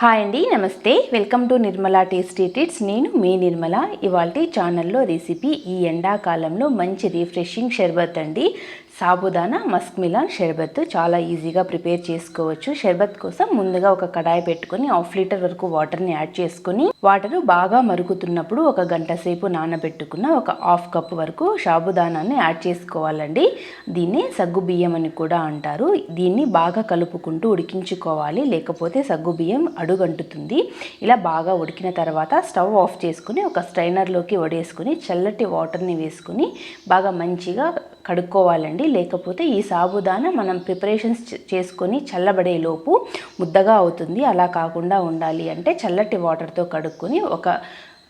Hi అండి నమస్తే. Welcome to Nirmala tasty టిట్స్. నేను మీ నిర్మల. ఇవాళ ఛానల్లో రెసిపీ ఈ ఎండాకాలంలో మంచి రిఫ్రెషింగ్ షర్బత్ అండి. సాబుదానా మస్క్ మిలాన్ షర్బత్ చాలా ఈజీగా ప్రిపేర్ చేసుకోవచ్చు. షర్బత్ కోసం ముందుగా ఒక కడాయి పెట్టుకొని హాఫ్ లీటర్ వరకు వాటర్ని యాడ్ చేసుకొని వాటర్ బాగా మరుగుతున్నప్పుడు ఒక గంట సేపు నానబెట్టుకున్న ఒక హాఫ్ కప్ వరకు సాబుదానాన్ని యాడ్ చేసుకోవాలండి. దీన్ని సగ్గు బియ్యం అని కూడా అంటారు. దీన్ని బాగా కలుపుకుంటూ ఉడికించుకోవాలి. లేకపోతే సగ్గు బియ్యం అడుగంటుతుంది. ఇలా బాగా ఉడికిన తర్వాత స్టవ్ ఆఫ్ చేసుకుని ఒక స్ట్రైనర్లోకి వడేసుకుని చల్లటి వాటర్ని వేసుకుని బాగా మంచిగా కడుక్కోవాలండి. లేకపోతే ఈ సాబుదానా మనం ప్రిపరేషన్స్ చేసుకొని చల్లబడే లోపు ముద్దగా అవుతుంది. అలా కాకుండా ఉండాలి అంటే చల్లటి వాటర్తో కడుక్కొని ఒక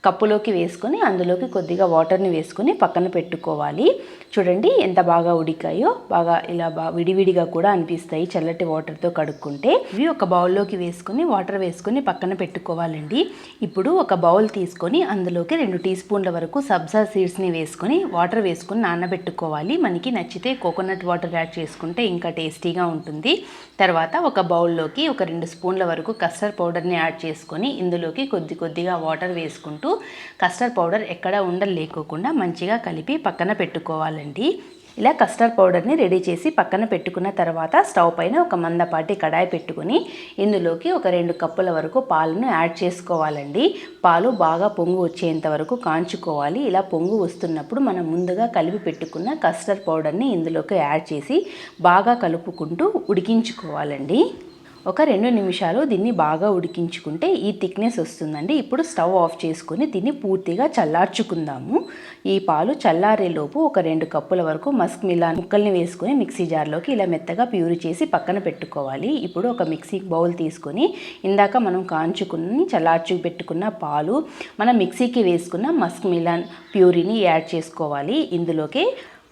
కప్పులోకి వేసుకొని అందులోకి కొద్దిగా వాటర్ని వేసుకొని పక్కన పెట్టుకోవాలి. చూడండి ఎంత బాగా ఉడికాయో బాగా ఇలా బాగా విడివిడిగా కూడా అనిపిస్తాయి చల్లటి వాటర్తో కడుక్కుంటే. ఇవి ఒక బౌల్లోకి వేసుకొని వాటర్ వేసుకొని పక్కన పెట్టుకోవాలండి. ఇప్పుడు ఒక బౌల్ తీసుకొని అందులోకి రెండు టీ స్పూన్ల వరకు సబ్జా సీడ్స్ని వేసుకొని వాటర్ వేసుకొని నానబెట్టుకోవాలి. మనకి నచ్చితే కోకోనట్ వాటర్ యాడ్ చేసుకుంటే ఇంకా టేస్టీగా ఉంటుంది. తర్వాత ఒక బౌల్లోకి ఒక రెండు స్పూన్ల వరకు కస్టర్డ్ పౌడర్ని యాడ్ చేసుకొని ఇందులోకి కొద్ది కొద్దిగా వాటర్ వేసుకుంటూ కస్టర్డ్ పౌడర్ ఎక్కడ ఉండలేకోకుండా మంచిగా కలిపి పక్కన పెట్టుకోవాలండి. ఇలా కస్టర్డ్ పౌడర్ని రెడీ చేసి పక్కన పెట్టుకున్న తర్వాత స్టవ్ పైన ఒక మందపాటి కడాయి పెట్టుకుని ఇందులోకి ఒక రెండు కప్పుల వరకు పాలను యాడ్ చేసుకోవాలండి. పాలు బాగా పొంగు వచ్చేంత వరకు కాంచుకోవాలి. ఇలా పొంగు వస్తున్నప్పుడు మనం ముందుగా కలిపి పెట్టుకున్న కస్టర్డ్ పౌడర్ని ఇందులోకి యాడ్ చేసి బాగా కలుపుకుంటూ ఉడికించుకోవాలండి. ఒక రెండు నిమిషాలు దీన్ని బాగా ఉడికించుకుంటే ఈ థిక్నెస్ వస్తుందండి. ఇప్పుడు స్టవ్ ఆఫ్ చేసుకుని దీన్ని పూర్తిగా చల్లార్చుకుందాము. ఈ పాలు చల్లారేలోపు ఒక రెండు కప్పుల వరకు మస్క్ మిలా ముక్కల్ని వేసుకొని మిక్సీ జార్లోకి ఇలా మెత్తగా ప్యూరి చేసి పక్కన పెట్టుకోవాలి. ఇప్పుడు ఒక మిక్సీ బౌల్ తీసుకొని ఇందాక మనం కాంచుకుని చల్లార్చు పెట్టుకున్న పాలు మనం మిక్సీకి వేసుకున్న మస్క్ మిలాన్ ప్యూరిని యాడ్ చేసుకోవాలి. ఇందులోకి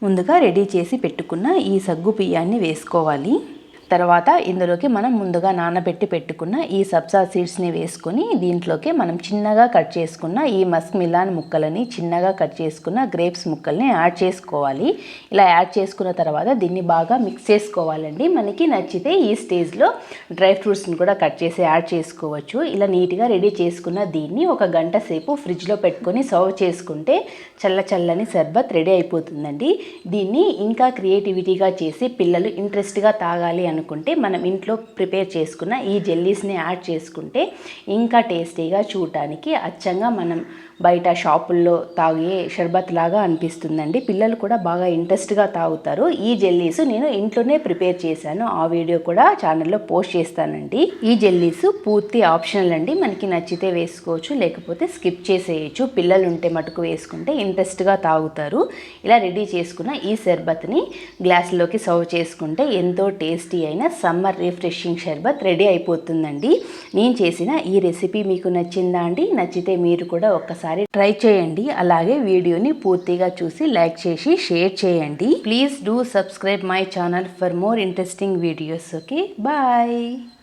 ముందుగా రెడీ చేసి పెట్టుకున్న ఈ సగ్గు బియ్యాన్ని వేసుకోవాలి. తర్వాత ఇందులోకి మనం ముందుగా నానబెట్టి పెట్టుకున్న ఈ సబ్సా సీడ్స్ని వేసుకొని దీంట్లోకి మనం చిన్నగా కట్ చేసుకున్న ఈ మస్క్ మిలాన్ ముక్కలని చిన్నగా కట్ చేసుకున్న గ్రేప్స్ ముక్కల్ని యాడ్ చేసుకోవాలి. ఇలా యాడ్ చేసుకున్న తర్వాత దీన్ని బాగా మిక్స్ చేసుకోవాలండి. మనకి నచ్చితే ఈ స్టేజ్లో డ్రై ఫ్రూట్స్ని కూడా కట్ చేసి యాడ్ చేసుకోవచ్చు. ఇలా నీట్గా రెడీ చేసుకున్న దీన్ని ఒక గంట సేపు ఫ్రిడ్జ్లో పెట్టుకొని సర్వ్ చేసుకుంటే చల్ల చల్లని సర్బత్ రెడీ అయిపోతుందండి. దీన్ని ఇంకా క్రియేటివిటీగా చేసి పిల్లలు ఇంట్రెస్ట్గా తాగాలి అనుకుంటే మనం ఇంట్లో ప్రిపేర్ చేసుకున్న ఈ జెల్లీస్ని యాడ్ చేసుకుంటే ఇంకా టేస్టీగా చూడటానికి అచ్చంగా మనం బయట షాపుల్లో తాగే షర్బత్ లాగా అనిపిస్తుందండి. పిల్లలు కూడా బాగా ఇంట్రెస్ట్గా తాగుతారు. ఈ జెల్లీస్ నేను ఇంట్లోనే ప్రిపేర్ చేశాను. ఆ వీడియో కూడా ఛానల్లో పోస్ట్ చేస్తానండి. ఈ జెల్లీస్ పూర్తి ఆప్షనల్ అండి. మనకి నచ్చితే వేసుకోవచ్చు లేకపోతే స్కిప్ చేసేయచ్చు. పిల్లలు ఉంటే మటుకు వేసుకుంటే ఇంట్రెస్ట్గా తాగుతారు. ఇలా రెడీ చేసుకున్న ఈ షర్బత్ని గ్లాసులోకి సర్వ్ చేసుకుంటే ఎంతో టేస్టీ అయిన సమ్మర్ రిఫ్రెషింగ్ షర్బత్ రెడీ అయిపోతుందండి. నేను చేసిన ఈ రెసిపీ మీకు నచ్చిందా అండి? నచ్చితే మీరు కూడా ఒక్కసారి ట్రై చేయండి. అలాగే వీడియోని పూర్తిగా చూసి లైక్ చేసి షేర్ చేయండి. Please do subscribe my channel for more interesting videos okay? Bye!